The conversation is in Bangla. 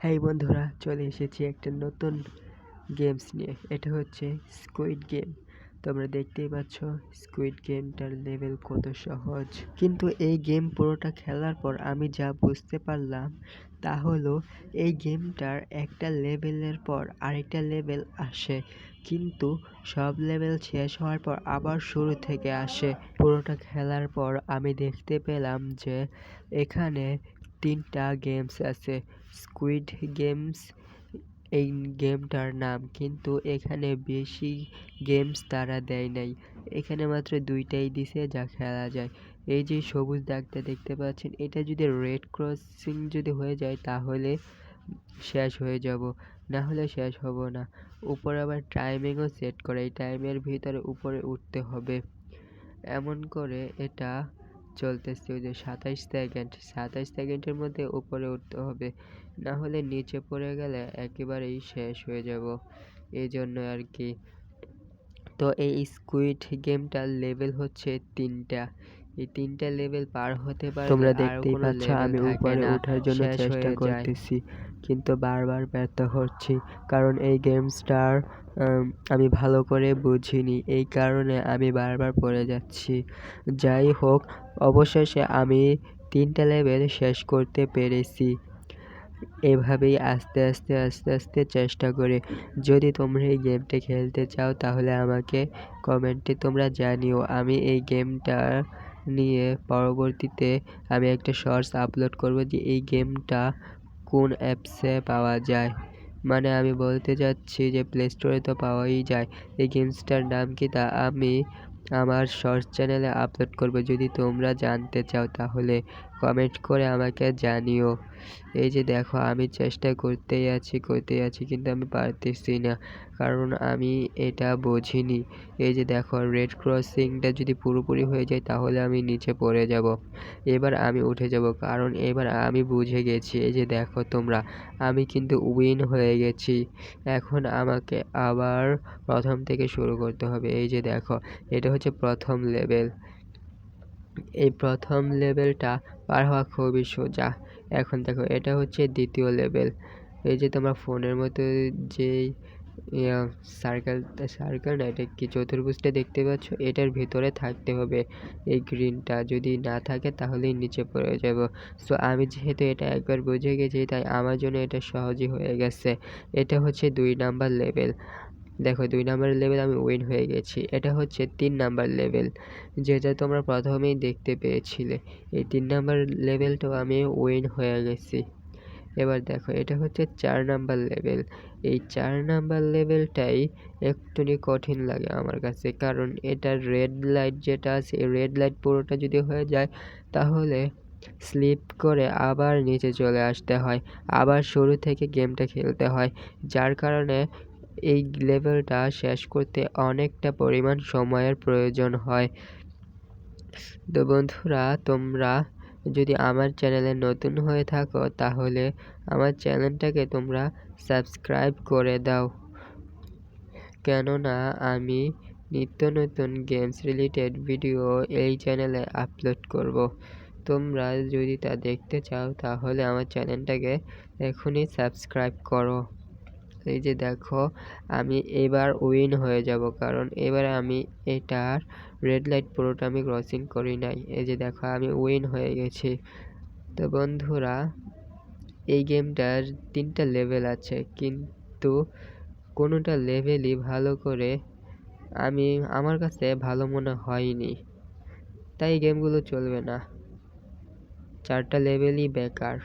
হ্যাঁ বন্ধুরা, চলে এসেছি একটা নতুন গেমস নিয়ে। এটা হচ্ছে স্কুইড গেম তোমরা দেখতেই পাচ্ছ স্কুইড গেমটার লেভেল কত সহজ। কিন্তু এই গেম পুরোটা খেলার পর আমি যা বুঝতে পারলাম, তা হলো এই গেমটার একটা লেভেলের পর আরেকটা লেভেল আসে। কিন্তু সব লেভেল শেষ হওয়ার পর আবার শুরু থেকে আসে। পুরোটা খেলার পর আমি দেখতে পেলাম যে এখানে তিনটা গেমস আছে। স্কুইড গেমস এই গেমটার নাম। কিন্তু এখানে বেশি গেমস তারা দেয় নাই। এখানে মাত্র দুইটাই দিছে যা খেলা যায়। এই যে সবুজ দাগটা দেখতে পাচ্ছেন, এটা যদি রেড ক্রসিং যদি হয়ে যায়, তাহলে শেষ হয়ে যাব। না হলে শেষ হব না। উপরে আবার টাইমিংও সেট করে। এই টাইমের ভিতরে উপরে উঠতে হবে। এমন করে এটা চলতেছে, ওই যে সাতাইশ সেকেন্ড সাতাইশ সেকেন্ডের মধ্যে উপরে উঠতে হবে। না হলে নিচে পড়ে গেলে একেবারেই শেষ হয়ে যাব। এই জন্য আর কি। তো এই স্কুইড গেমটার লেভেল হচ্ছে তিনটা। এই তিনটা লেভেল পার হতে পারে তোমরা দেখতেই পাচ্ছ আমি উপরে ওঠার জন্য চেষ্টা করতেছি কিন্তু বারবার ব্যর্থ হচ্ছি। কারণ এই গেমসটার আমি ভালো করে বুঝিনি। এই কারণে আমি বারবার পড়ে যাচ্ছি। যাই হোক অবশেষে আমি তিনটা লেভেল শেষ করতে পেরেছি। এভাবেই আস্তে আস্তে আস্তে আস্তে চেষ্টা করে। যদি তোমরা এই গেমটা খেলতে চাও তাহলে আমাকে কমেন্টে তোমরা জানিও। আমি এই গেমটা নিয়ে পরবর্তীতে আমি একটা শর্টস আপলোড করব যে এই গেমটা কোন অ্যাপসে পাওয়া যায়। মানে আমি বলতে চাচ্ছি যে প্লে স্টোরে তো পাওয়াই যায়। এই গেমসটার নাম কি তা আমি আমার শর্টস চ্যানেলে আপলোড করব। যদি তোমরা জানতে চাও তাহলে কমেন্ট করে আমাকে জানিও। এই যে দেখো, আমি চেষ্টা করতেই আছি করতেই আছি, কিন্তু আমি পারতেছি না, কারণ আমি এটা বুঝিনি। এই যে দেখো রেড ক্রসিংটা যদি পুরোপুরি হয়ে যায়, তাহলে আমি নিচে পড়ে যাব। এবার আমি উঠে যাব, কারণ এবার আমি বুঝে গেছি। এই যে দেখো তোমরা, আমি কিন্তু উইন হয়ে গেছি। এখন আমাকে আবার প্রথম থেকে শুরু করতে হবে। এই যে দেখো, এটা হচ্ছে প্রথম লেভেল এই প্রথম লেভেলটা পার হওয়া খুবই সোজা। এখন দেখো, এটা হচ্ছে দ্বিতীয় লেভেল। এই যে তোমার ফোনের মতো যেই সার্কেল সার্কেল না, এটা কি চতুর্ভুজটা দেখতে পাচ্ছ? এটার ভিতরে থাকতে হবে এই গ্রিনটা যদি না থাকে তাহলেই নিচে পড়ে যাব। সো আমি যেহেতু এটা একবার বুঝে গেছি, তাই আমার জন্য এটা সহজই হয়ে গেছে। এটা হচ্ছে দুই নাম্বার লেভেল। দেখো দুই নাম্বার লেভেল আমি উইন হয়ে গেছি। এটা হচ্ছে তিন নাম্বার লেভেল যেটা তোমরা প্রথমেই দেখতে পেয়েছিলে। এই তিন নাম্বার লেভেলটাও আমি উইন হয়ে গেছি। এবার দেখো, এটা হচ্ছে চার নাম্বার লেভেল এই চার নাম্বার লেভেলটাই একটুনি কঠিন লাগে আমার কাছে, কারণ এটা রেড লাইট যেটা আছে রেড লাইট পুরোটা যদি হয়ে যায়, তাহলে স্লিপ করে আবার নিচে চলে আসতে হয়, আবার শুরু থেকে গেমটা খেলতে হয়। যার কারণে এই লেভেলটা শেষ করতে অনেকটা পরিমাণ সময়ের প্রয়োজন হয়। তো বন্ধুরা, তোমরা যদি আমার চ্যানেলে নতুন হয়ে থাকো, তাহলে আমার চ্যানেলটাকে তোমরা সাবস্ক্রাইব করে দাও। কেননা, আমি নিত্য নতুন গেমস রিলেটেড ভিডিও এই চ্যানেলে আপলোড করব। তোমরা যদি তা দেখতে চাও, তাহলে আমার চ্যানেলটাকে এখনই সাবস্ক্রাইব করো। এই যে দেখো, আমি এবার উইন হয়ে যাব। কারণ এবার আমি এটার রেড লাইট পুরোটা আমি ক্রসিং করি নাই। এই যে দেখো, আমি উইন হয়ে গেছি। তো বন্ধুরা, এই গেমটার তিনটা লেভেল আছে। কিন্তু কোনোটা লেভেলই ভালো করে আমি, আমার কাছে ভালো মনে হয়নি। তাই গেমগুলো চলবে না। চারটা লেভেলই বেকার।